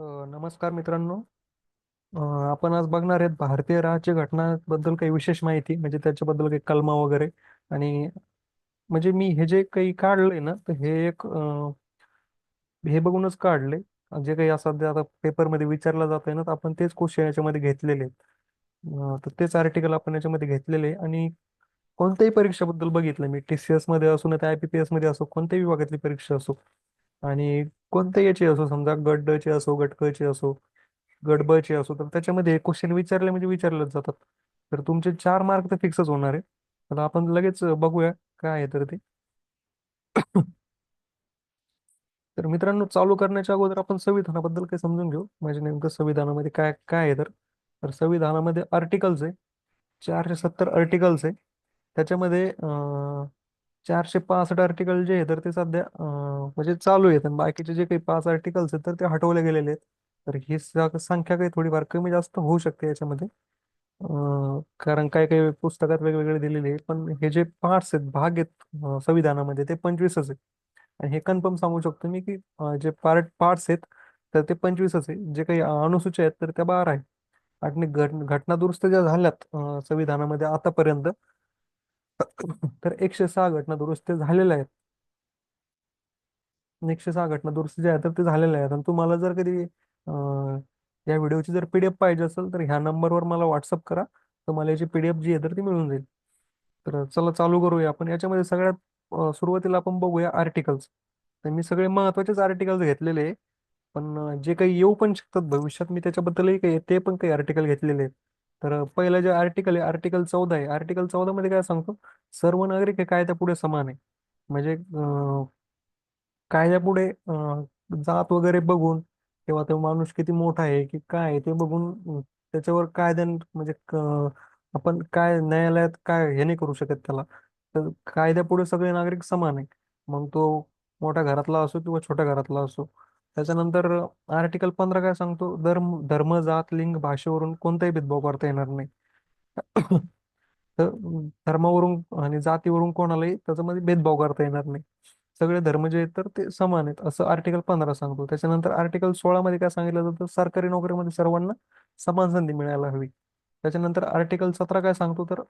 अ, नमस्कार मित्रांनो. अ, आपण आज बघणार आहेत भारतीय राज्य घटनाबद्दल काही विशेष माहिती म्हणजे त्याच्याबद्दल काही कलमा वगैरे. आणि म्हणजे मी हे जे काही काढलंय ना तर हे एक अ, हे बघूनच काढले जे काही असं आता पेपरमध्ये विचारलं जात आहे ना तर आपण तेच क्वेश्चन याच्यामध्ये घेतलेले आहेत. अ, तर तेच आर्टिकल आपण याच्यामध्ये घेतलेले आहे. आणि कोणत्याही परीक्षेबद्दल बघितलं मी टी सी एसमध्ये असो ना आय पी पी एसमध्ये असो कोणत्याही विभागातली परीक्षा असो आणि कोणत्याही याचे असो समजा गट ड असो गट क असो गट ब असो तर त्याच्यामध्ये क्वेश्चन विचारले म्हणजे विचारलेच जातात. तर तुमचे चार मार्क तर फिक्सच होणार आहे. तर आपण लगेच बघूया काय आहे तर ते. तर मित्रांनो चालू करण्याच्या अगोदर आपण संविधानाबद्दल काही समजून घेऊ. म्हणजे नेमकं संविधानामध्ये काय काय आहे तर? तर संविधानामध्ये आर्टिकल्स आहे. चारशे सत्तर आर्टिकल्स आहे. त्याच्यामध्ये अं, चारशे पासष्ट आर्टिकल जे आहे तर ते सध्या अं, म्हणजे चालू आहेत. आणि बाकीचे जे काही पाच आर्टिकल्स आहेत तर ते हटवले गेलेले आहेत. तर ही संख्या काही थोडीफार कमी जास्त होऊ शकते याच्यामध्ये. अं, कारण काही काही पुस्तकात वेगवेगळे दिलेले आहेत. पण हे जे पार्ट्स आहेत भाग आहेत अं, संविधानामध्ये ते पंचवीसच आहेत. आणि हे कन्फर्म सांगू शकतो मी की अं, जे पार्ट पार्ट्स आहेत तर ते पंचवीसच आहे जे काही अनुसूची आहेत तर त्या बारा आहेत. आणि घट घटना दुरुस्त ज्या झाल्यात अं, संविधानामध्ये आतापर्यंत तर एकशे सहा घटना दुरुस्त झालेल्या आहेत. एकशे सहा घटना दुरुस्त ज्या आहेत तर ते झालेल्या आहेत. आणि तुम्हाला जर कधी या व्हिडिओची जर पीडीएफ पाहिजे असेल तर ह्या नंबरवर मला व्हॉट्सअप करा. तर मला याची पीडीएफ जी आहे तर ती मिळून जाईल. तर चला चालू करूया आपण. याच्यामध्ये सगळ्यात सुरुवातीला आपण बघूया आर्टिकल्स तर मी सगळे महत्वाचेच आर्टिकल्स घेतलेले आहे. पण जे काही येऊ पण शकतात भविष्यात मी त्याच्याबद्दलही काही ते पण काही आर्टिकल घेतलेले आहेत. तर पहिलं जे आर्टिकल आहे आर्टिकल चौदा आहे. आर्टिकल चौदा मध्ये काय सांगतो? सर्व नागरिक हे कायद्यापुढे समान आहे. म्हणजे कायद्यापुढे जात वगैरे बघून किंवा तो माणूस किती मोठा आहे की काय आहे ते बघून त्याच्यावर कायद्या म्हणजे आपण काय न्यायालयात काय हे नाही करू शकत त्याला. तर कायद्यापुढे सगळे नागरिक समान आहे. मग तो मोठ्या घरातला असो किंवा छोट्या घरातला असो त्याच्यानंतर आर्टिकल पंधरा काय सांगतो? धर्म धर्म जात लिंग भाषेवरून कोणताही भेदभाव करता येणार नाही. तर धर्मावरून आणि जातीवरून कोणालाही त्याच्यामध्ये भेदभाव करता येणार नाही. सगळे धर्म जे आहेत तर ते समान आहेत असं आर्टिकल पंधरा सांगतो. त्याच्यानंतर आर्टिकल सोळा मध्ये काय सांगितलं जातं? सरकारी नोकरीमध्ये सर्वांना समान संधी मिळायला हवी. त्याच्यानंतर आर्टिकल सतरा काय सांगतो? तर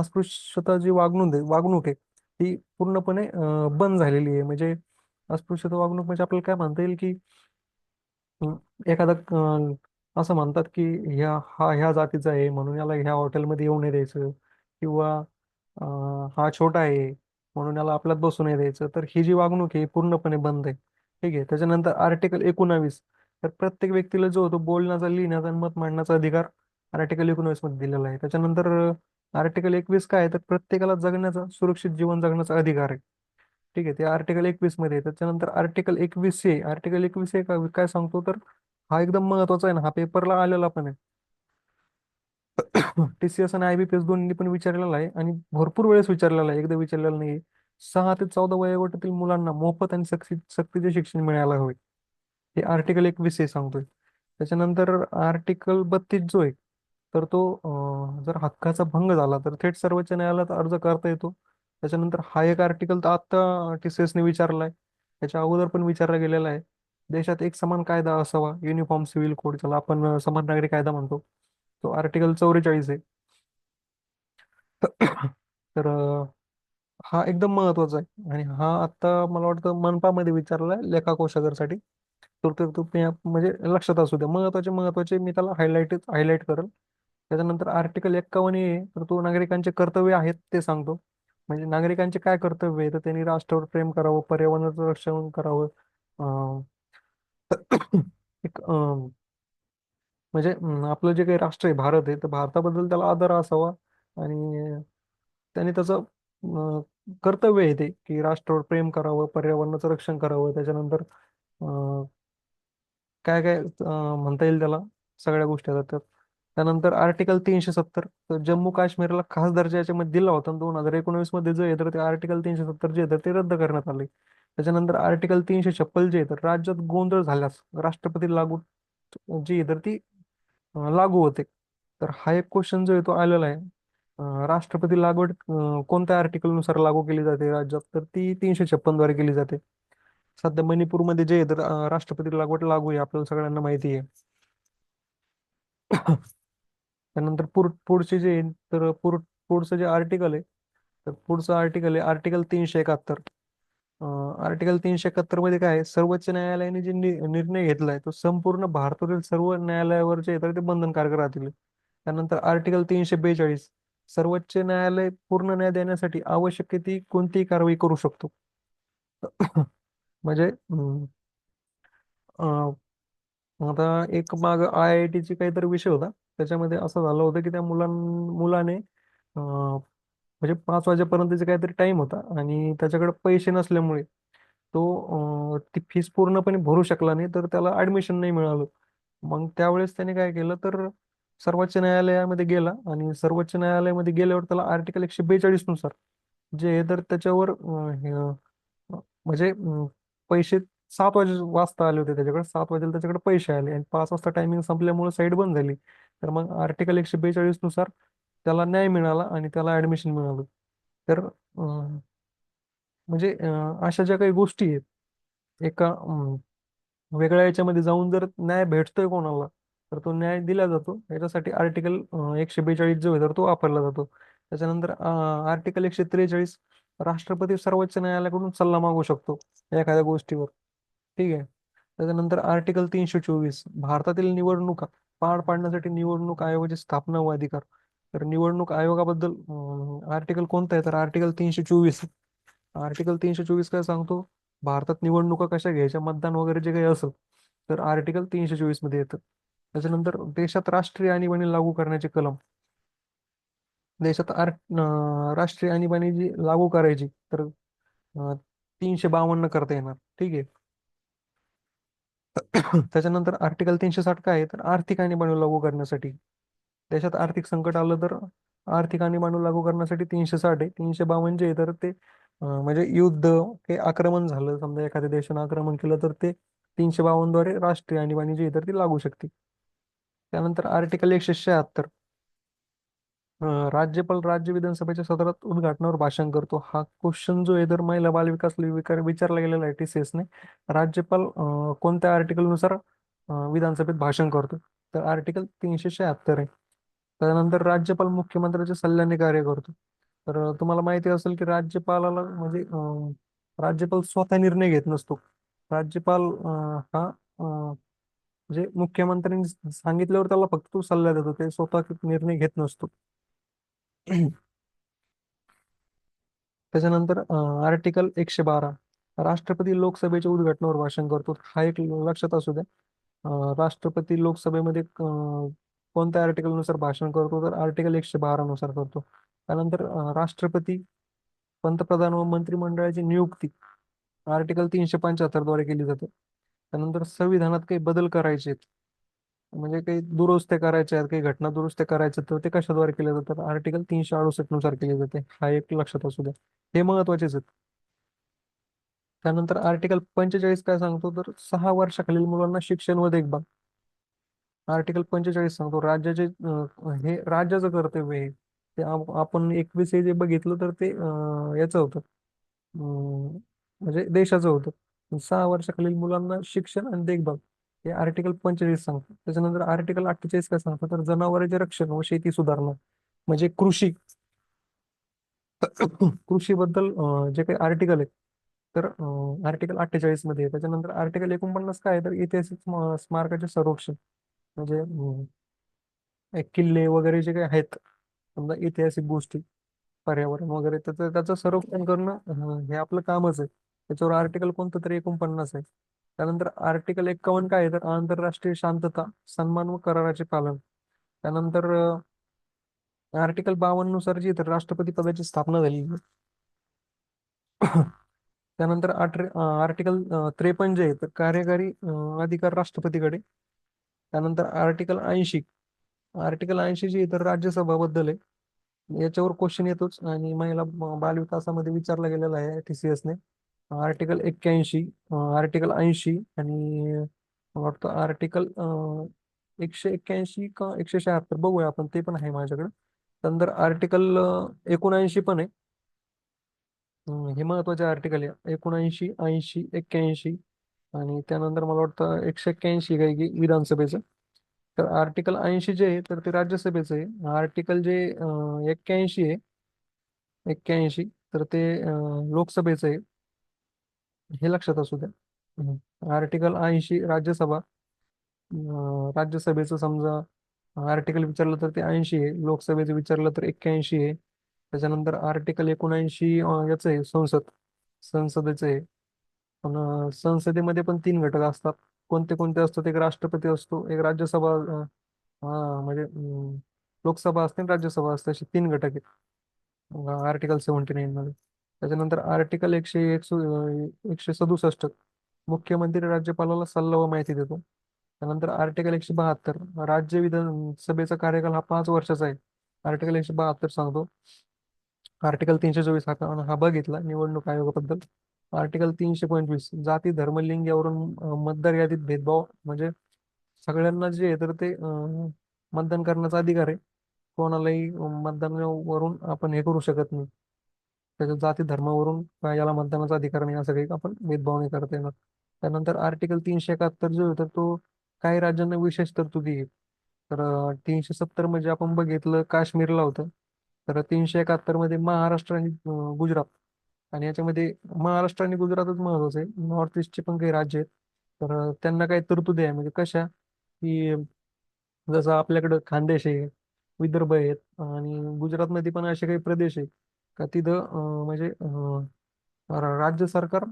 अस्पृश्यता जी वागणूक आहे वागणूक आहे ती पूर्णपणे बंद झालेली आहे. म्हणजे अस्पृश्यता वागणूक म्हणजे आपल्याला काय म्हणता येईल की एखादा असं म्हणतात की ह्या हा ह्या जातीचा आहे म्हणून याला ह्या हॉटेलमध्ये येऊ नाही द्यायचं किंवा हा छोटा आहे म्हणून याला आपल्यात बसू नाही द्यायचं. तर ही जी वागणूक आहे पूर्णपणे बंद आहे. ठीक आहे? त्याच्यानंतर आर्टिकल एकोणावीस. तर प्रत्येक व्यक्तीला जो होतो बोलण्याचा लिहिण्याचा आणि मत मांडण्याचा अधिकार आर्टिकल एकोणावीसमध्ये दिलेला आहे. त्याच्यानंतर आर्टिकल एकवीस काय तर प्रत्येकाला जगण्याचा सुरक्षित जीवन जगण्याचा अधिकार आहे. ठीक आहे ते आर्टिकल एकवीसमध्ये त्याच्यानंतर आर्टिकल एकवीस ए. आर्टिकल एकवीस ए काय काय सांगतो तर हा एकदम महत्त्वाचा आहे ना. हा पेपरला आलेला पण आहे. टीसीएस आणि आयबीपीएस दोन्ही पण विचारलेला आहे आणि भरपूर वेळेस विचारलेला आहे. एकदा विचारलेला नाही सहा ते चौदा वयोगटातील मुलांना मोफत आणि सक्ती सक्तीचे शिक्षण मिळायला हवे. हे आर्टिकल एकवीस ए सांगतोय. त्याच्यानंतर आर्टिकल बत्तीस जो आहे तर तो जर हक्काचा भंग झाला तर थेट सर्वोच्च न्यायालयात अर्ज करता येतो. त्याच्यानंतर हा एक आर्टिकल तर आता टीसीएस ने विचारलाय. त्याच्या अगोदर पण विचारला गेलेला आहे. देशात एक समान कायदा असावा युनिफॉर्म सिव्हिल कोड ज्याला आपण समान नागरी कायदा म्हणतो. तो आर्टिकल चौवेचाळीस आहे. तर हा एकदम महत्त्वाचा आहे. आणि हा आता मला वाटतं मनपामध्ये विचारलाय लेखा कोशागरसाठी. तर म्हणजे लक्षात असू द्या. महत्त्वाचे महत्त्वाचे मी त्याला हायलाइट हायलाईट करेल. त्याच्यानंतर आर्टिकल एक्कावन्न आहे तर तो नागरिकांचे कर्तव्य आहेत ते सांगतो. म्हणजे नागरिकांचे काय कर्तव्य आहे? तर त्यांनी राष्ट्रावर प्रेम करावं पर्यावरणाचं रक्षण करावं. अं, एक अं, म्हणजे आपलं जे काही राष्ट्र आहे भारत आहे तर भारताबद्दल त्याला आदर असावा आणि त्यांनी त्याचं कर्तव्य आहे ते की राष्ट्रावर प्रेम करावं पर्यावरणाचं रक्षण करावं. त्याच्यानंतर अं, काय काय म्हणता येईल त्याला? सगळ्या गोष्टी येतात त्यात त्यानंतर आर्टिकल तीनशे सत्तर. तर जम्मू काश्मीरला खास दर्जा याच्यामध्ये दिला होता. दोन हजार एकोणवीसमध्ये जे आहे तर ते आर्टिकल तीनशे सत्तर जे तर ते रद्द करण्यात आले. त्याच्यानंतर आर्टिकल तीनशे छप्पन जे आहे तर राज्यात गोंधळ झाल्यास राष्ट्रपती लागू जी तर ती लागू होते. तर हा एक क्वेश्चन जो येतो आलेला आहे. राष्ट्रपती लागवड कोणत्या आर्टिकलनुसार लागू केली जाते राज्यात? तर ती तीनशे छप्पनद्वारे केली जाते. सध्या मणिपूरमध्ये जे आहे तर राष्ट्रपती लागवड लागू आहे आपल्याला सगळ्यांना माहिती आहे. त्यानंतर पुढ पुढचे जे तर पुढ पुढचं जे आर्टिकल आहे तर पुढचं आर्टिकल आहे आर्टिकल तीनशे एकाहत्तर. आर्टिकल तीनशे एकाहत्तरमध्ये काय आहे सर्वोच्च न्यायालयाने जे निर्णय निर्णय घेतलाय तो संपूर्ण भारतातील सर्व न्यायालयावर जे तर ते बंधनकारक राहतील. त्यानंतर आर्टिकल तीनशे बेचाळीस सर्वोच्च न्यायालय पूर्ण न्याय देण्यासाठी आवश्यक ती कोणतीही कारवाई करू शकतो. म्हणजे आता एक माग आय आय टीची काहीतरी विषय होता. त्याच्यामध्ये असं झालं होतं की त्या मुलां मुलाने म्हणजे पाच वाजेपर्यंतचे काहीतरी टाइम होता आणि त्याच्याकडे पैसे नसल्यामुळे तो ती फीस पूर्णपणे भरू शकला नाही तर त्याला ऍडमिशन नाही मिळालं. मग त्यावेळेस त्याने काय केलं तर सर्वोच्च न्यायालयामध्ये गेला आणि सर्वोच्च न्यायालयामध्ये गेल्यावर त्याला आर्टिकल एकशे बेचाळीसनुसार जे आहे तर त्याच्यावर म्हणजे पैसे सात वाजे वाजता आले होते त्याच्याकडे सात वाजेला त्याच्याकडे पैसे आले आणि पाच वाजता टायमिंग संपल्यामुळे साईड बंद झाली. तर मग आर्टिकल एकशे बेचाळीसनुसार त्याला न्याय मिळाला आणि त्याला ऍडमिशन मिळालं. तर म्हणजे अशा ज्या काही गोष्टी आहेत एका वेगळ्या याच्यामध्ये जाऊन जर न्याय भेटतोय कोणाला तर तो न्याय दिला जातो. याच्यासाठी आर्टिकल एकशे बेचाळीस जो आहे तर तो वापरला जातो. त्याच्यानंतर आर्टिकल एकशे त्रेचाळीस राष्ट्रपती सर्वोच्च न्यायालयाकडून सल्ला मागू शकतो एखाद्या गोष्टीवर. ठीक आहे. त्याच्यानंतर आर्टिकल तीनशे चोवीस भारतातील निवडणुका. पार पाडण्यासाठी निवडणूक आयोगाची स्थापना व अधिकार. तर निवडणूक आयोगाबद्दल आर्टिकल कोणतं आहे? तर आर्टिकल तीनशे चोवीस. आर्टिकल तीनशे चोवीस काय सांगतो? भारतात निवडणुका कशा घ्यायच्या? मतदान वगैरे जे काही असेल तर आर्टिकल तीनशे चोवीसमध्ये येतं. त्याच्यानंतर देशात राष्ट्रीय आणीबाणी लागू करण्याचे कलम. देशात आर राष्ट्रीय आणीबाणी जी लागू करायची तर तीनशे बावन्न करता येणार. ठीक आहे? त्याच्यानंतर आर्टिकल तीनशे साठ काय आहे? तर आर्थिक आणीबाणी लागू करण्यासाठी. देशात आर्थिक संकट आलं तर आर्थिक आणीबाणी लागू करण्यासाठी तीनशे साठ आहे. तीनशे बावन्न जे आहे तर ते म्हणजे युद्ध हे आक्रमण झालं. समजा एखाद्या देशानं आक्रमण केलं तर ते तीनशे बावन्नद्वारे राष्ट्रीय आणीबाणी जी आहे तर ती लागू शकते. त्यानंतर आर्टिकल एकशे शहात्तर. राज्यपाल राज्य विधानसभेच्या सत्रात उद्घाटनावर भाषण करतो. हा क्वेश्चन जो आहे तर महिला बालविकास विकार विचारला गेलेला आहे TCS ने. राज्यपाल कोणत्या आर्टिकलनुसार विधानसभेत भाषण करतो? तर आर्टिकल तीनशे शहात्तर आहे. त्यानंतर राज्यपाल मुख्यमंत्र्याच्या सल्ल्याने कार्य करतो. तर तुम्हाला माहिती असेल की राज्यपालाला म्हणजे राज्यपाल स्वतः निर्णय घेत नसतो. राज्यपाल हा म्हणजे मुख्यमंत्र्यांनी सांगितल्यावर त्याला फक्त तो सल्ला देतो. ते स्वतः निर्णय घेत नसतो. त्याच्यानंतर आर्टिकल एकशे बारा. राष्ट्रपती लोकसभेच्या उद्घाटनावर भाषण करतो. हा एक लक्षात असू द्या. राष्ट्रपती लोकसभेमध्ये कोणत्या आर्टिकलनुसार भाषण करतो? तर आर्टिकल एकशे बारा नुसार करतो. त्यानंतर राष्ट्रपती पंतप्रधान व मंत्रिमंडळाची नियुक्ती. आर्टिकल तीनशे पंच्याहत्तरद्वारे केली जाते. त्यानंतर संविधानात काही बदल करायचे आहेत. म्हणजे काही दुरुस्त्या करायच्या आहेत काही घटना दुरुस्त्या करायच्या तर ते कशाद्वारे केले जातात? आर्टिकल तीनशे अडुसष्टनुसार केले जाते. हा एक लक्षात असू द्या. हे महत्वाचेच आहेत. त्यानंतर आर्टिकल पंचेचाळीस काय सांगतो? तर सहा वर्षाखालील मुलांना शिक्षण व देखभाल. आर्टिकल पंचेचाळीस सांगतो. राज्याचे हे राज्याचं कर्तव्य आहे. ते आपण एकवीस हे जे बघितलं तर ते याचं होतं. म्हणजे देशाचं होतं. सहा वर्षाखालील मुलांना शिक्षण आणि देखभाल. हे आर्टिकल पंचेचाळीस सांगतो. त्याच्यानंतर आर्टिकल अठ्ठेचाळीस काय सांगतो? तर जनावरांचे रक्षण व शेती सुधारणा म्हणजे कृषी. कृषीबद्दल जे काही आर्टिकल आहे तर आर्टिकल अठ्ठेचाळीसमध्ये त्याच्यानंतर आर्टिकल एकोणपन्नास काय तर ऐतिहासिक स्मारकाचे संरक्षण. म्हणजे किल्ले वगैरे जे काही आहेत समजा ऐतिहासिक गोष्टी पर्यावरण वगैरे त्याचं त्याचं संरक्षण करणं हे आपलं कामच आहे. त्याच्यावर आर्टिकल कोणतं तरी एकोणपन्नास आहे. त्यानंतर आर्टिकल एक्कावन्न काय आहे? तर आंतरराष्ट्रीय शांतता सन्मान व कराराचे पालन. त्यानंतर आर्टिकल बावन्ननुसार जी तर राष्ट्रपती पदाची स्थापना झाली. त्यानंतर आर्टिकल त्रेपन्न जे आहे तर कार्यकारी अधिकार राष्ट्रपतीकडे. त्यानंतर आर्टिकल ऐंशी. आर्टिकल ऐंशी जे तर राज्यसभाबद्दल आहे. याच्यावर क्वेश्चन येतोच. आणि महिला बालविकासामध्ये विचारला गेलेला आहे TCS ने. आर्टिकल एक्क्याऐंशी आर्टिकल ऐंशी आणि मला वाटतं आर्टिकल एकशे एक्क्याऐंशी का एकशे शहात्तर बघूया आपण ते पण आहे माझ्याकडे. त्यानंतर आर्टिकल एकोणऐंशी पण आहे. हे महत्त्वाचे आर्टिकल आहे. एकोणऐंशी ऐंशी एक्क्याऐंशी आणि त्यानंतर मला वाटतं एकशे एक्क्याऐंशी काही की विधानसभेचं. तर आर्टिकल ऐंशी जे आहे तर ते राज्यसभेचं आहे. आर्टिकल जे एक्क्याऐंशी आहे एक्क्याऐंशी तर ते लोकसभेचं आहे. हे लक्षात असू द्या. आर्टिकल ऐंशी राज्यसभा. अं, राज्यसभेचं समजा आर्टिकल विचारलं तर ते ऐंशी आहे. लोकसभेचं विचारलं तर एक्क्याऐंशी आहे. त्याच्यानंतर आर्टिकल एकोणऐंशी याचं आहे संसद. संसदेचं आहे. पण संसदेमध्ये पण तीन घटक असतात. कोणते कोणते असतात? एक राष्ट्रपती असतो एक राज्यसभा हा म्हणजे लोकसभा असते आणि राज्यसभा असते. असे तीन घटक आहेत. आर्टिकल सेव्हन्टी नाईन मध्ये. त्याच्यानंतर आर्टिकल एकशे एक एकशे सदुसष्ट. मुख्यमंत्री राज्यपालाला सल्ला व माहिती देतो. त्यानंतर आर्टिकल एकशे बहात्तर. राज्य विधानसभेचा कार्यकाल हा पाच वर्षाचा आहे. आर्टिकल एकशे बहात्तर सांगतो. आर्टिकल तीनशे चोवीस हा हा बघितला निवडणूक आयोगाबद्दल. आर्टिकल तीनशे पंचवीस. जाती धर्म लिंग यावरून मतदार यादीत भेदभाव म्हणजे सगळ्यांना जे तर ते मतदान करण्याचा अधिकार आहे. कोणालाही मतदानावरून आपण हे करू शकत नाही. त्याच्या जाती धर्मावरून याला मतदानाचा अधिकार नाही असं काही आपण भेदभाव नाही करता येणार. त्यानंतर आर्टिकल तीनशे एकाहत्तर जो आहे तर तो काही राज्यांना विशेष तरतुदी आहे तर तीनशे सत्तर म्हणजे आपण बघितलं काश्मीरला होतं. तर तीनशे एकाहत्तरमध्ये महाराष्ट्र आणि गुजरात. आणि याच्यामध्ये महाराष्ट्र आणि गुजरातच महत्वाचं आहे. नॉर्थ ईस्टचे पण काही राज्य आहेत. तर त्यांना काही तरतुदी आहे. म्हणजे कशा? की जसं आपल्याकडं खानदेश आहे विदर्भ आहेत आणि गुजरातमध्ये पण असे काही प्रदेश आहेत. का तिथं म्हणजे राज्य सरकार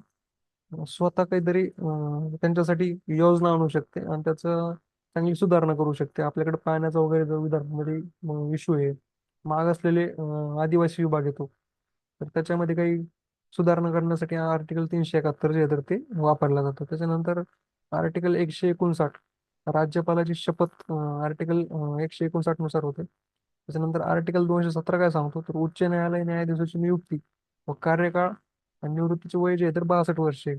स्वतः काहीतरी त्यांच्यासाठी योजना आणू शकते आणि त्याचं चांगली सुधारणा करू शकते. आपल्याकडे पाण्याचा वगैरे जो विदर्भामध्ये इश्यू आहे. मागासलेले आदिवासी विभाग येतो तर त्याच्यामध्ये काही सुधारणा करण्यासाठी आर्टिकल तीनशे एकाहत्तर जे तर ते वापरलं जातं. त्याच्यानंतर आर्टिकल एकशे एकोणसाठ राज्यपालाची शपथ आर्टिकल एकशे एकोणसाठनुसार होते. त्याच्यानंतर आर्टिकल दोनशे सतरा काय सांगतो? तर उच्च न्यायालय न्यायाधीशाची नियुक्ती व कार्यकाळ आणि निवृत्तीचे वय जे आहे तर बासष्ट वर्षे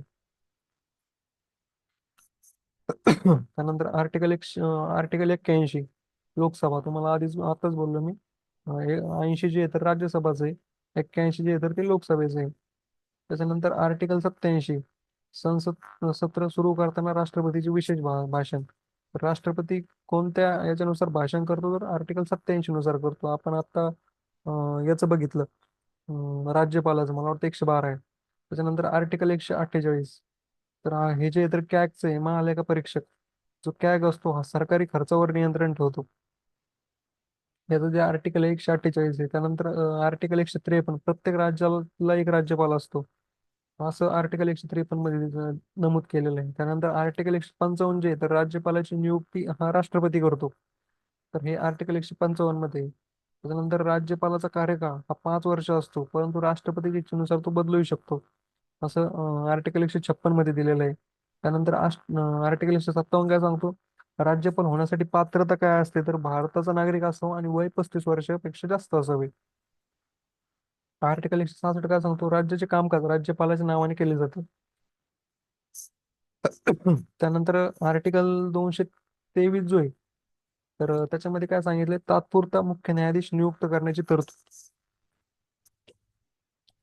त्यानंतर आर्टिकल एक आर्टिकल एक्क्याऐंशी लोकसभा. तुम्हाला आधीच आताच बोललो मी. ऐंशी जे आहे तर राज्यसभाचं आहे. एक्क्याऐंशी जे आहे तर ते लोकसभेचं आहे. त्याच्यानंतर आर्टिकल सत्याऐंशी संसद सत्र सुरू करताना राष्ट्रपतीचे विशेष भा- भाषण. राष्ट्रपती कोणत्या याच्यानुसार भाषण करतो? तर आर्टिकल सत्याऐंशी नुसार करतो. आपण आता याचं बघितलं. राज्यपालाचं. मला वाटतं एकशे बारा आहे. त्याच्यानंतर आर्टिकल एकशे अठ्ठेचाळीस. तर हे जे तर कॅगचं आहे. महालेखा परीक्षक. जो कॅग असतो हा सरकारी खर्चावर नियंत्रण ठेवतो. याचं जे आर्टिकल एकशे अठ्ठेचाळीस आहे. त्यानंतर आर्टिकल एकशे त्रेपन्न. प्रत्येक राज्याला एक राज्यपाल असतो. असं आर्टिकल एकशे त्रेपन्नमध्ये नमूद केलेलं आहे. त्यानंतर आर्टिकल एकशे पंचावन्न जे तर राज्यपालाची नियुक्ती हा राष्ट्रपती करतो. तर हे आर्टिकल एकशे पंचावन्नमध्ये त्याच्यानंतर राज्यपालाचा कार्यकाळ हा पाच वर्ष असतो परंतु राष्ट्रपतीच्या इच्छेनुसार तो बदलू शकतो. असं आर्टिकल एकशे छप्पनमध्ये दिलेलं आहे. त्यानंतर आर्टिकल एकशे सत्तावन्न काय सांगतो? राज्यपाल होण्यासाठी पात्रता काय असते? तर भारताचा नागरिक असावा आणि वय पस्तीस वर्षापेक्षा जास्त असावे. आर्टिकल एकशे सहासष्ट काय सांगतो? राज्याचे कामकाज राज्यपालाच्या नावाने केले जाते त्यानंतर आर्टिकल दोनशे तेवीस जो आहे तर त्याच्यामध्ये काय सांगितलंय? तात्पुरता मुख्य न्यायाधीश नियुक्त करण्याची तरतूद.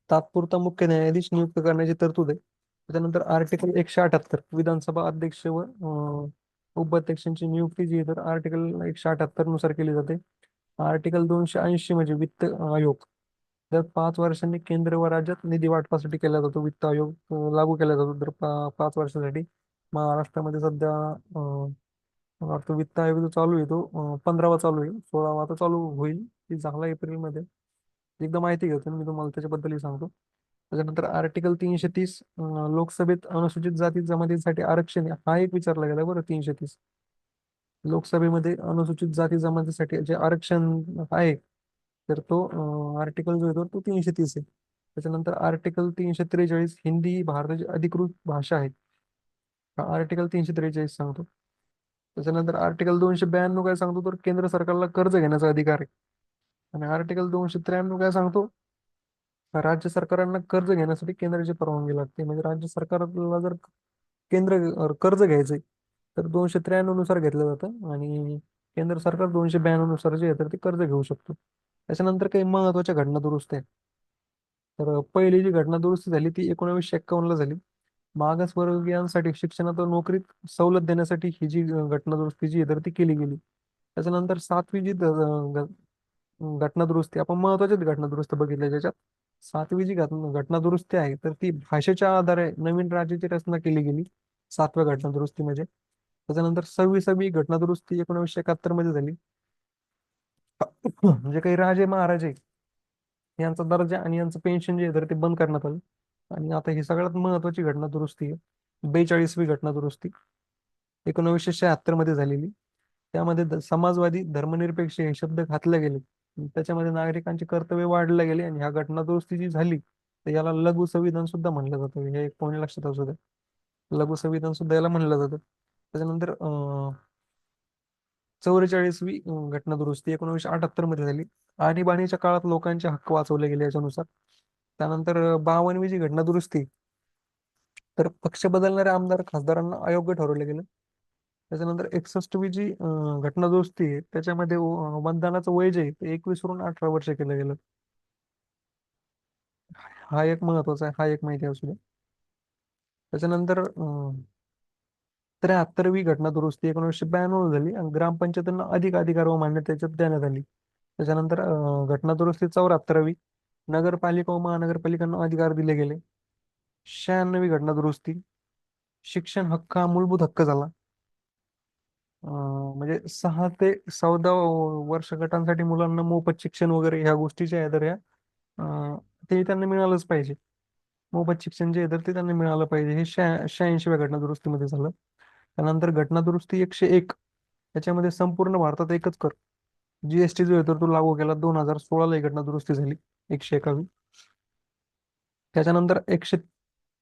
तात्पुरता मुख्य न्यायाधीश नियुक्त करण्याची तरतूद आहे. त्याच्यानंतर आर्टिकल एकशे अठ्याहत्तर विधानसभा अध्यक्ष व उपाध्यक्षांची नियुक्ती जी आहे तर आर्टिकल एकशे अठ्याहत्तरनुसार केली जाते. आर्टिकल दोनशे ऐंशी म्हणजे वित्त आयोग. दर पाच वर्षांनी केंद्र व राज्यात निधी वाटपासाठी केला जातो. वित्त आयोग लागू केला जातो दर पाच वर्षासाठी. महाराष्ट्रामध्ये सध्या वाटतो मला वाटतं वित्त आयोग जो चालू आहे तो पंधरावा चालू आहे. सोळावा आता चालू होईल. ती झाला एप्रिलमध्ये. एकदा माहिती घेतो मी तुम्हाला त्याच्याबद्दलही सांगतो. त्याच्यानंतर आर्टिकल तीनशे तीस लोकसभेत अनुसूचित जाती जमातीसाठी आरक्षण हा एक विचारला गेला बरं तीनशे तीस लोकसभेमध्ये अनुसूचित जाती जमातीसाठी जे आरक्षण आहे तर तो आर्टिकल जो आहे तो तीनशे तीस आहे. त्याच्यानंतर आर्टिकल तीनशे त्रेचाळीस हिंदी ही भारताची अधिकृत भाषा आहे. आर्टिकल तीनशे त्रेचाळीस सांगतो. त्याच्यानंतर आर्टिकल दोनशे ब्याण्णव काय सांगतो तर केंद्र सरकारला कर्ज घेण्याचा अधिकार आहे. आणि आर्टिकल दोनशे त्र्याण्णव काय सांगतो? राज्य सरकारांना कर्ज घेण्यासाठी केंद्राची परवानगी लागते. म्हणजे राज्य सरकारला जर केंद्र कर्ज घ्यायचंय तर दोनशे त्र्याण्णवनुसार घेतलं जातं. आणि केंद्र सरकार दोनशे ब्याण्णवनुसार जे आहे तर ते कर्ज घेऊ शकतो. त्याच्यानंतर काही महत्त्वाच्या घटना दुरुस्त आहे तर पहिली जी घटना दुरुस्ती झाली ती एकोणीसशे एक्कावन्नला झाली. मागासवर्गीयांसाठी शिक्षणात नोकरीत सवलत देण्यासाठी ही जी घटना दुरुस्ती जी आहे तर ती केली गेली. त्याच्यानंतर सातवी जी घटना दुरुस्ती आपण महत्वाच्याच घटना दुरुस्त बघितल्या ज्याच्यात सातवी जी घटना घटना दुरुस्ती आहे तर ती भाषेच्या आधारे नवीन राज्याची रचना केली गेली. सातव्या घटना दुरुस्ती म्हणजे. त्याच्यानंतर सव्वीसावी घटना दुरुस्ती एकोणीसशे एकाहत्तरमध्ये झाली. म्हणजे काही राजे महाराजे यांचा दर्जा आणि यांचं पेन्शन जे आहे तर ते बंद करण्यात आलं. आणि आता ही सगळ्यात महत्वाची घटना दुरुस्ती आहे. बेचाळीसवी घटना दुरुस्ती. एकोणीसशे शहात्तरमध्ये झालेली. त्यामध्ये समाजवादी धर्मनिरपेक्ष हे शब्द घातले गेले. त्याच्यामध्ये नागरिकांचे कर्तव्य वाढले गेले आणि ह्या घटना दुरुस्ती जी झाली तर याला लघु संविधान सुद्धा म्हणलं जातं. हे एक कोणी लक्षात असू द्या. लघु संविधान सुद्धा याला म्हणलं जातं. त्याच्यानंतर अं चौवेचाळीसवी घटना दुरुस्ती एकोणीसशे अठ्याहत्तरमध्ये झाली. आणीबाणीच्या काळात लोकांचे हक्क वाचवले गेले याच्यानुसार. त्यानंतर बावनवी जी घटना दुरुस्ती तर पक्ष बदलणाऱ्या आमदार खासदारांना अयोग्य ठरवलं गेलं. त्याच्यानंतर एकसष्टवी जी घटना दुरुस्ती आहे त्याच्यामध्ये मतदानाचं वय जे ते एकवीस वरून अठरा वर्ष केलं गेलं. हा एक महत्त्वाचा आहे हा एक माहिती असू दे. त्याच्यानंतर अं, त्र्याहत्तरवी घटना दुरुस्ती एकोणीसशे ब्याण्णव झाली आणि ग्रामपंचायतींना अधिक अधिकार व मान्यता त्याच्यात देण्यात आली. त्याच्यानंतर घटना दुरुस्ती चौऱ्याहत्तरावी नगरपालिका व महानगरपालिकांना अधिकार दिले गेले. शहाण्णवी घटना दुरुस्ती शिक्षण हक्क हा मूलभूत हक्क झाला. अं, म्हणजे सहा ते चौदा वर्ष गटांसाठी मुलांना मोफत शिक्षण वगैरे ह्या गोष्टी ज्या आहेत तर ह्या ते त्यांना मिळालंच पाहिजे. मोफत शिक्षण जे आहे तर ते त्यांना मिळालं पाहिजे. हे शहा शहाऐंशीव्या घटना दुरुस्तीमध्ये झालं. त्यानंतर घटना दुरुस्ती एकशे एक. याच्यामध्ये संपूर्ण भारतात एकच कर. जीएसटी जो आहे तर तो लागू केला दोन हजार सोळाला ही घटना दुरुस्ती झाली एकशे एकावी. त्याच्यानंतर एकशे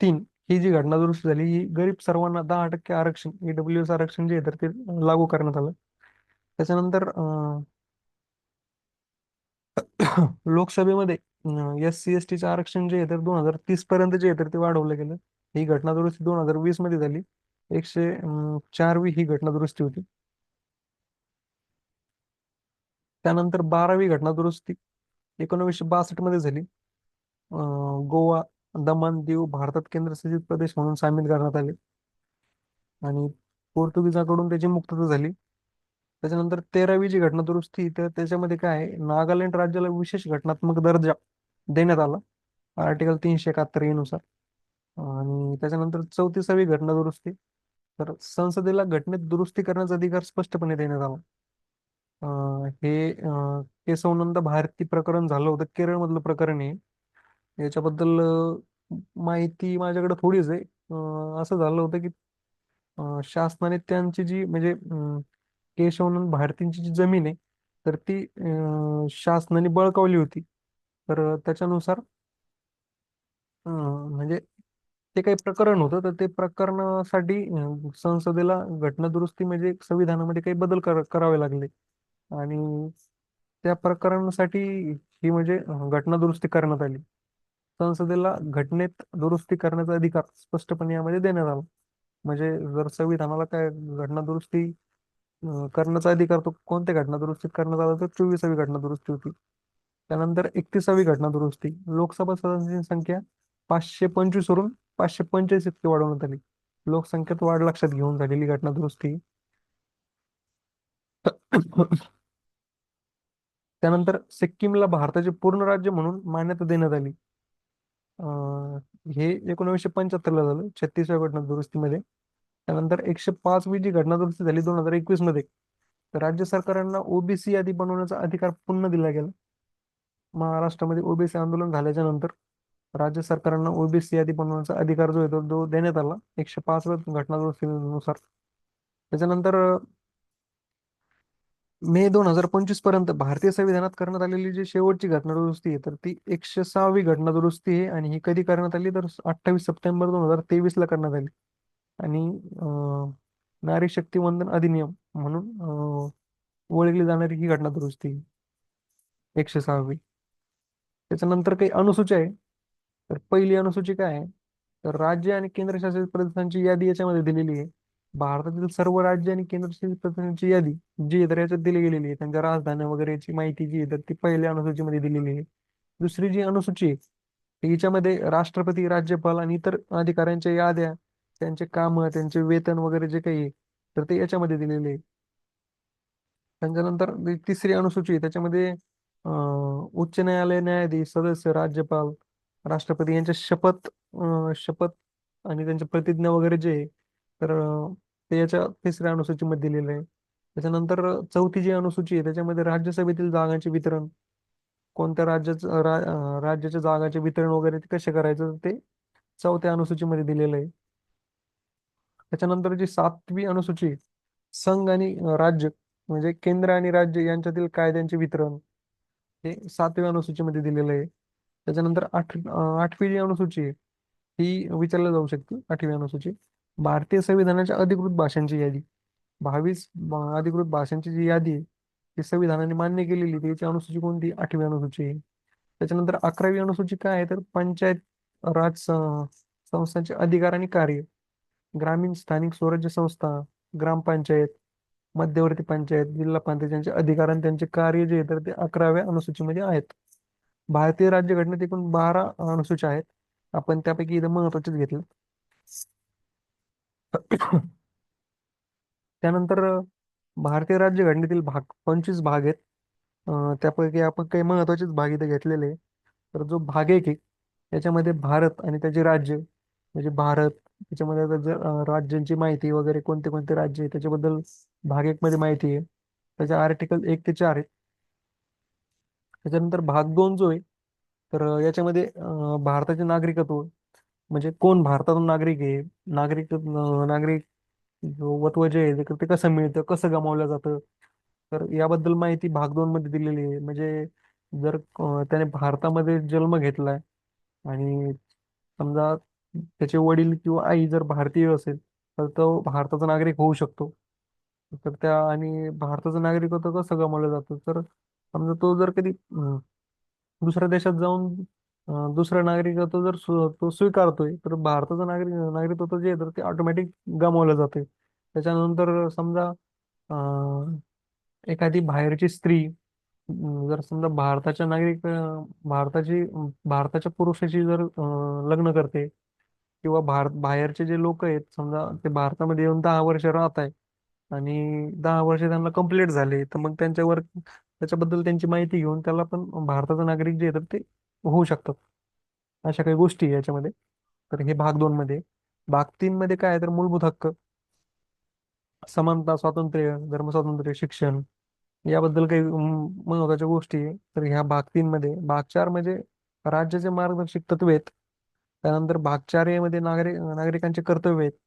तीन ही जी घटना दुरुस्ती झाली ही गरीब सर्वांना दहा टक्के आरक्षण ईडब्ल्यू एस आरक्षण जे आहे तर ते लागू करण्यात आलं. त्याच्यानंतर अं, लोकसभेमध्ये एस सी एस टीचं आरक्षण जे आहे तर दोन हजार तीस पर्यंत जे आहे तर ते वाढवलं गेलं. ही घटना दुरुस्ती दोन हजार वीसमध्ये झाली. एकशे चारवी ही घटना दुरुस्ती होती. त्यानंतर बारावी घटना दुरुस्ती. एकोणीसशे बासष्टमध्ये झाली. गोवा दमण दीव भारतात केंद्रशासित प्रदेश म्हणून सामील करण्यात आले. आणि पोर्तुगीजाकडून त्याची मुक्तता झाली. त्याच्यानंतर तेरावी जी घटना दुरुस्ती तर त्याच्यामध्ये काय आहे? नागालँड राज्याला विशेष घटनात्मक दर्जा देण्यात आला. आर्टिकल तीनशे एकाहत्तरनुसार. आणि त्याच्यानंतर चौतीसावी घटना दुरुस्ती. तर संसदेला घटनेत दुरुस्ती करण्याचा अधिकार स्पष्टपणे देण्यात आला. हे अं, केशवनंद भारती प्रकरण झालं होतं केरळमधलं प्रकरण आहे याच्याबद्दल माहिती माझ्याकडे थोडीच आहे. असं झालं होतं की शासनाने त्यांची जी म्हणजे अं, केशवानंद भारतींची जी जमीन आहे तर ती शासनाने बळकावली होती. तर त्याच्यानुसार म्हणजे ते काही प्रकरण होतं तर ते प्रकरणासाठी संसदेला घटना दुरुस्ती म्हणजे संविधानामध्ये काही बदल कर करावे लागले. आणि त्या प्रकरणासाठी ही म्हणजे घटना दुरुस्ती करण्यात आली. संसदेला घटनेत दुरुस्ती करण्याचा अधिकार स्पष्टपणे यामध्ये देण्यात आला. म्हणजे जर संविधानाला काय घटना दुरुस्ती करण्याचा अधिकार तो कोणत्या घटना दुरुस्तीत करण्यात आला तर चोवीसावी घटना दुरुस्ती होती. त्यानंतर एकतीसावी घटना दुरुस्ती. लोकसभा सदस्यांची संख्या पाचशे पंचवीस वरून पाचशे पंचेचाळीस इतकी वाढवण्यात आली लोकसंख्येत वाढ लक्षात घेऊन झालेली घटना दुरुस्ती त्यानंतर सिक्कीमला भारताचे पूर्ण राज्य म्हणून मान्यता देण्यात आली. हे एकोणीसशे पंच्याहत्तरला झालं छत्तीसव्या घटना दुरुस्तीमध्ये त्यानंतर एकशे पाचवी जी घटना दुरुस्ती झाली दोन हजार एकवीसमध्ये तर राज्य सरकारांना ओबीसी यादी बनवण्याचा अधिकार पुन्हा दिला गेला. महाराष्ट्रामध्ये ओबीसी आंदोलन झाल्याच्यानंतर राज्य सरकारांना ओबीसी यादी बनवण्याचा अधिकार जो येतो तो देण्यात आला. एकशे पाच घटना दुरुस्तीनुसार त्याच्यानंतर मे दोन हजार पंचवीसपर्यंत भारतीय संविधानात करण्यात आलेली जी शेवटची घटना दुरुस्ती आहे तर ती एकशे सहावी घटना दुरुस्ती आहे आणि ही कधी करण्यात आली? तर अठ्ठावीस सप्टेंबर दोन हजार तेवीस ला करण्यात आली. आणि अं, नारी शक्ती वंदन अधिनियम म्हणून अं, ओळखली जाणारी ही घटना दुरुस्ती एकशे सहावी. त्याच्यानंतर काही अनुसूची आहे. तर पहिली अनुसूची काय आहे? तर राज्य आणि केंद्रशासित प्रदेशांची यादी याच्यामध्ये दिलेली आहे. भारतातील सर्व राज्य आणि केंद्रशासित प्रदेशांची यादी जी आहे तर याच्यात दिली गेलेली आहे. त्यांच्या राजधान्या वगैरेची माहिती जी आहे तर ती पहिल्या अनुसूचीमध्ये दिलेली आहे. दुसरी जी अनुसूची आहे याच्यामध्ये राष्ट्रपती राज्यपाल आणि इतर अधिकाऱ्यांच्या याद्या त्यांचे काम त्यांचे वेतन वगैरे जे काही तर ते याच्यामध्ये दिलेले आहे. त्यांच्यानंतर तिसरी अनुसूची त्याच्यामध्ये अं, उच्च न्यायालय न्यायाधीश सदस्य राज्यपाल राष्ट्रपती यांच्या शपथ शपथ आणि त्यांच्या प्रतिज्ञा वगैरे जे आहे तर ते याच्या तिसऱ्या अनुसूचीमध्ये दिलेलं आहे. त्याच्यानंतर चौथी जी अनुसूची आहे त्याच्यामध्ये राज्यसभेतील जागांचे वितरण. कोणत्या राज्याचं रा, राज्याच्या जागाचे वितरण वगैरे ते कसे करायचं ते चौथ्या अनुसूचीमध्ये दिलेलं आहे. त्याच्यानंतर जी सातवी अनुसूची संघ आणि राज्य म्हणजे केंद्र आणि राज्य यांच्यातील कायद्यांचे वितरण हे सातव्या अनुसूचीमध्ये दिलेलं आहे. त्याच्यानंतर आठ आठवी जी अनुसूची आहे ही विचारली जाऊ शकते आठवी अनुसूची. भारतीय संविधानाच्या अधिकृत भाषांची यादी. बावीस अधिकृत भाषांची जी यादी आहे ती संविधानाने मान्य केलेली त्याची अनुसूची कोणती? आठवी अनुसूची आहे. त्याच्यानंतर अकरावी अनुसूची काय आहे? तर पंचायत राज संस्थांचे अधिकार आणि कार्य. ग्रामीण स्थानिक स्वराज्य संस्था ग्रामपंचायत मध्यवर्ती पंचायत जिल्हा पंचायत यांचे अधिकार आणि त्यांचे कार्य जे आहे तर ते अकराव्या अनुसूचीमध्ये आहेत. भारतीय राज्यघटनेत एकूण बारा अनुसूची आहेत. आपण त्यापैकी इथं महत्वाचेच घेतले. त्यानंतर भारतीय राज्यघटनेतील भाग पंचवीस भाग आहेत. त्यापैकी आपण काही महत्वाचेच भाग इथे घेतलेले तर जो भाग एक आहे त्याच्यामध्ये भारत आणि त्याचे राज्य म्हणजे भारत त्याच्यामध्ये राज्यांची माहिती वगैरे कोणते कोणते राज्य आहे त्याच्याबद्दल भाग एक मध्ये माहिती आहे. त्याच्या आर्टिकल एक ते चार आहेत. त्याच्यानंतर भाग दोन जो आहे तर याच्यामध्ये भारताचे नागरिकत्व म्हणजे कोण भारतातून नागरिक आहे? नागरिक नागरिक वत्व जे आहे ते ते कसं मिळतं? कसं गमावलं जातं? तर याबद्दल माहिती भाग दोन मध्ये दिलेली आहे. म्हणजे जर त्याने भारतामध्ये जन्म घेतलाय आणि समजा त्याचे वडील किंवा आई जर भारतीय असेल तर तो भारताचा नागरिक होऊ शकतो. तर त्या आणि भारताचं नागरिकत्व कसं गमावलं जातं? तर समजा तो जर कधी दुसऱ्या देशात जाऊन दुसऱ्या नागरिक तो जर तो स्वीकारतोय तर भारताचं नागरिक नागरिकत्व जे आहे तर ते ऑटोमॅटिक गमावलं जाते त्याच्यानंतर समजा एखादी बाहेरची स्त्री जर समजा भारताच्या नागरिक भारताची भारताच्या पुरुषाशी जर लग्न करते किंवा भारत बाहेरचे जे लोक आहेत समजा ते भारतामध्ये येऊन दहा वर्ष राहत आहे आणि दहा वर्ष त्यांना कंप्लीट झाले तर मग त्यांच्यावर त्याच्याबद्दल त्यांची माहिती घेऊन त्याला पण भारताचं नागरिक जे येतात तर ते होऊ शकतात. अशा काही गोष्टी आहे याच्यामध्ये. तर हे भाग दोन मध्ये. भाग तीन मध्ये काय आहे तर मूलभूत हक्क. समानता स्वातंत्र्य धर्मस्वातंत्र्य शिक्षण याबद्दल काही महत्त्वाच्या गोष्टी आहे. तर ह्या भाग तीन मध्ये. भाग चारमध्ये राज्याचे मार्गदर्शक तत्वे आहेत. त्यानंतर भाग चारमध्ये नागरिक नागरिकांचे कर्तव्य आहेत.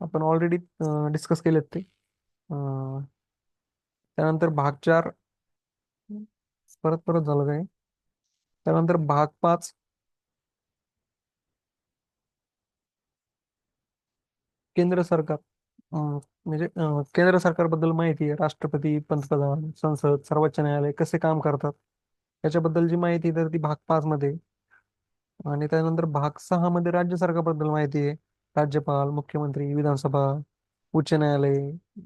आपण ऑलरेडी डिस्कस केलेत ते. त्यानंतर भाग चार. परत परत झालं काय? त्यानंतर भाग पाच. केंद्र सरकार. म्हणजे केंद्र सरकारबद्दल माहिती आहे. राष्ट्रपती पंतप्रधान संसद सर्वोच्च न्यायालय कसे काम करतात? याच्याबद्दल जी माहिती तर ती भाग पाच मध्ये आणि त्यानंतर भाग सहा मध्ये राज्य सरकारबद्दल माहिती आहे. राज्यपाल मुख्यमंत्री विधानसभा उच्च न्यायालय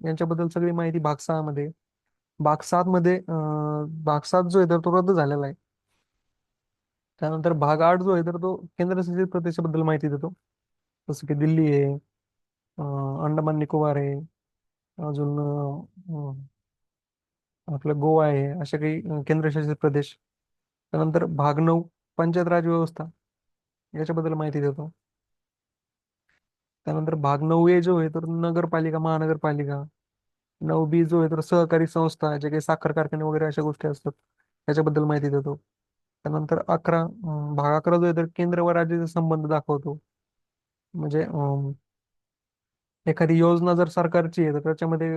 यांच्याबद्दल सगळी माहिती भाग सहा मध्ये भागमध्ये अं, भाग सात जो आहे तर तो रद्द झालेला आहे त्यानंतर भाग आठ जो आहे तर तो केंद्रशासित प्रदेशाबद्दल माहिती देतो. जसं की दिल्ली आहे अंडमान अंदमान निकोबार आहे अजून आपलं गोवा आहे असे काही केंद्रशासित प्रदेश. त्यानंतर भाग नऊ पंचायत राज व्यवस्था याच्याबद्दल माहिती देतो. त्यानंतर भाग नऊ ए जो आहे तर नगरपालिका महानगरपालिका नऊ बी जो आहे तर सहकारी संस्था जे काही साखर कारखाने वगैरे अशा गोष्टी असतात त्याच्याबद्दल माहिती देतो. त्यानंतर अकरा भाग अकरा जो आहे तर केंद्र व राज्याचा संबंध दाखवतो. म्हणजे अं, एखादी योजना जर सरकारची आहे तर त्याच्यामध्ये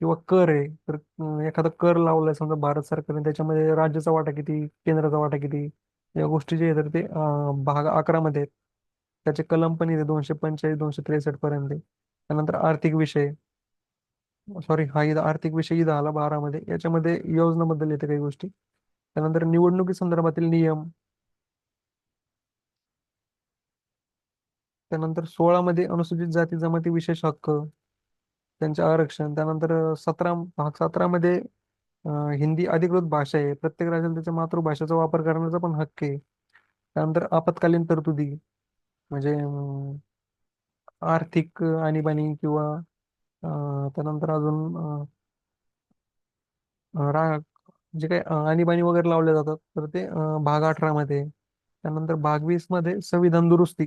किंवा कर आहे तर एखादा कर लावलाय समजा भारत सरकारने त्याच्यामध्ये राज्याचा वाटा किती केंद्राचा वाटा किती या गोष्टी जे आहे तर ते भाग अकरा मध्ये आहेत. त्याचे कलम पण येते दोनशे पंचेचाळीस दोनशे त्रेसष्ट पर्यंत. त्यानंतर आर्थिक विषय Oh, सॉरी हा इथं आर्थिक विषय इथं आला बारा मध्ये याच्यामध्ये योजनाबद्दल येते काही गोष्टी. त्यानंतर निवडणुकी संदर्भातील नियम. त्यानंतर सोळा मध्ये अनुसूचित जाती जमाती विशेष हक्क. त्यांचे आरक्षण. त्यानंतर सतरा भाग सतरा मध्ये हिंदी अधिकृत भाषा आहे. प्रत्येक राज्याला त्याच्या मातृभाषेचा वापर करण्याचा पण हक्क आहे. त्यानंतर आपत्कालीन तरतुदी. म्हणजे आर्थिक आणीबाणी किंवा त्यानंतर अजून राग जे काही आणीबाणी वगैरे लावले जातात तर ते भाग अठरा मध्ये त्यानंतर भाग वीसमध्ये संविधान दुरुस्ती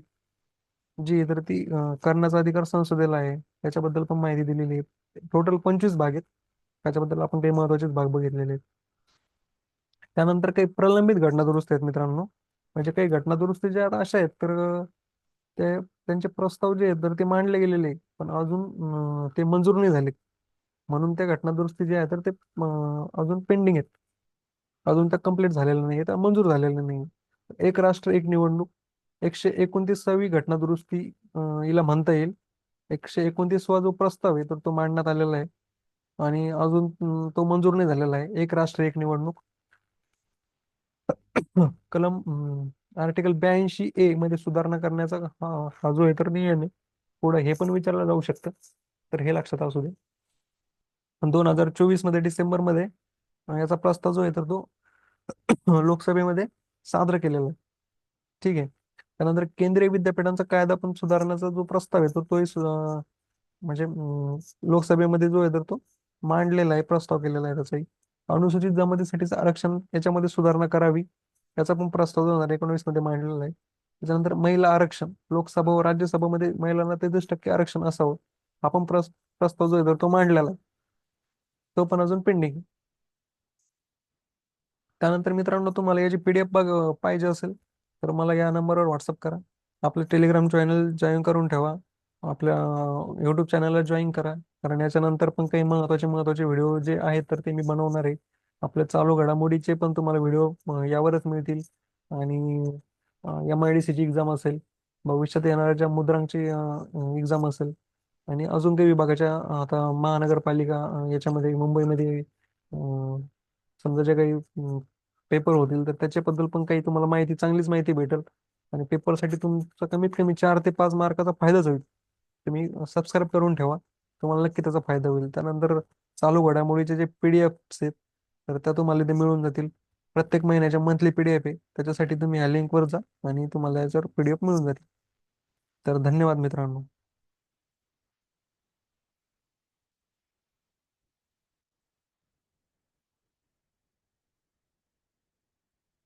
जी तर ती करण्याचा अधिकार संसदेला आहे त्याच्याबद्दल पण माहिती दिलेली आहे. टोटल पंचवीस भाग आहेत त्याच्याबद्दल आपण काही महत्वाचेच भाग बघितलेले आहेत. त्यानंतर काही प्रलंबित घटना दुरुस्ती आहेत मित्रांनो. म्हणजे काही घटना दुरुस्ती ज्या आता अशा आहेत तर ते त्यांचे प्रस्ताव जे आहेत तर ते मांडले गेलेले आहेत. पण अजून ते मंजूर नाही झाले. म्हणून त्या घटना दुरुस्ती जे आहे तर ते अजून पेंडिंग आहेत. अजून त्या कंप्लीट झालेल्या नाही त्या मंजूर झालेल्या नाही एक राष्ट्र एक निवडणूक. एकशे एकोणतीसावी घटना दुरुस्ती हिला म्हणता येईल. एकशे एकोणतीसवा जो प्रस्ताव आहे तर तो मांडण्यात आलेला आहे. आणि अजून तो मंजूर नाही झालेला आहे. एक राष्ट्र एक निवडणूक. कलम आर्टिकल ब्याऐंशी ए मध्ये सुधारणा करण्याचा हा जो आहे तर नियम आहे. पुढे हे पण विचारलं जाऊ शकतं. तर हे लक्षात असू दे. दोन हजार चोवीसमध्ये डिसेंबरमध्ये याचा प्रस्ताव जो आहे तर तो लोकसभेमध्ये सादर केलेला आहे. ठीक आहे. त्यानंतर केंद्रीय विद्यापीठांचा कायदा पण सुधारण्याचा जो प्रस्ताव आहे तर तोही म्हणजे लोकसभेमध्ये जो आहे तर तो मांडलेला आहे प्रस्ताव केलेला आहे त्याचाही. अनुसूचित जमातीसाठीचं आरक्षण याच्यामध्ये सुधारणा करावी याचा पण प्रस्ताव दोन हजार एकोणवीसमध्ये मांडलेला आहे. त्याच्यानंतर महिला आरक्षण. लोकसभा व राज्यसभामध्ये महिलांना तेहतीस टक्के आरक्षण असावं. आपण प्रस्ताव जो तो मांडलेला तो पण अजून पेंडिंग त्यानंतर मित्रांनो तुम्हाला याची पीडीएफ पाहिजे असेल तर मला या नंबरवर व्हॉट्सअप करा. आपलं टेलिग्राम चॅनल जॉईन करून ठेवा. आपल्या यूट्यूब चॅनलला जॉईन करा. कारण याच्यानंतर पण काही महत्त्वाचे महत्त्वाचे व्हिडिओ जे आहेत तर ते मी बनवणार आहे. आपल्या चालू घडामोडीचे पण तुम्हाला व्हिडिओ यावरच मिळतील. आणि एम आय डी सीची एक्झाम असेल भविष्यात येणाऱ्या ज्या मुद्रांची एक्झाम असेल आणि अजून काही विभागाच्या आता महानगरपालिका याच्यामध्ये मुंबईमध्ये समजा जे काही पेपर होतील तर त्याच्याबद्दल पण काही तुम्हाला माहिती चांगलीच माहिती भेटेल. आणि पेपरसाठी तुमचा कमीत कमी चार ते पाच मार्काचा फायदाच होईल. तुम्ही सबस्क्राईब करून ठेवा. तुम्हाला नक्की त्याचा फायदा होईल. त्यानंतर चालू घडामोडीचे जे पी डी एफ आहेत तर त्या तुम्हाला ते मिळून जातील. प्रत्येक महिन्याच्या मंथली पीडीएफ आहे. त्याच्यासाठी तुम्ही या लिंकवर जा आणि तुम्हाला याच्यावर पीडीएफ मिळून जातील. तर धन्यवाद मित्रांनो.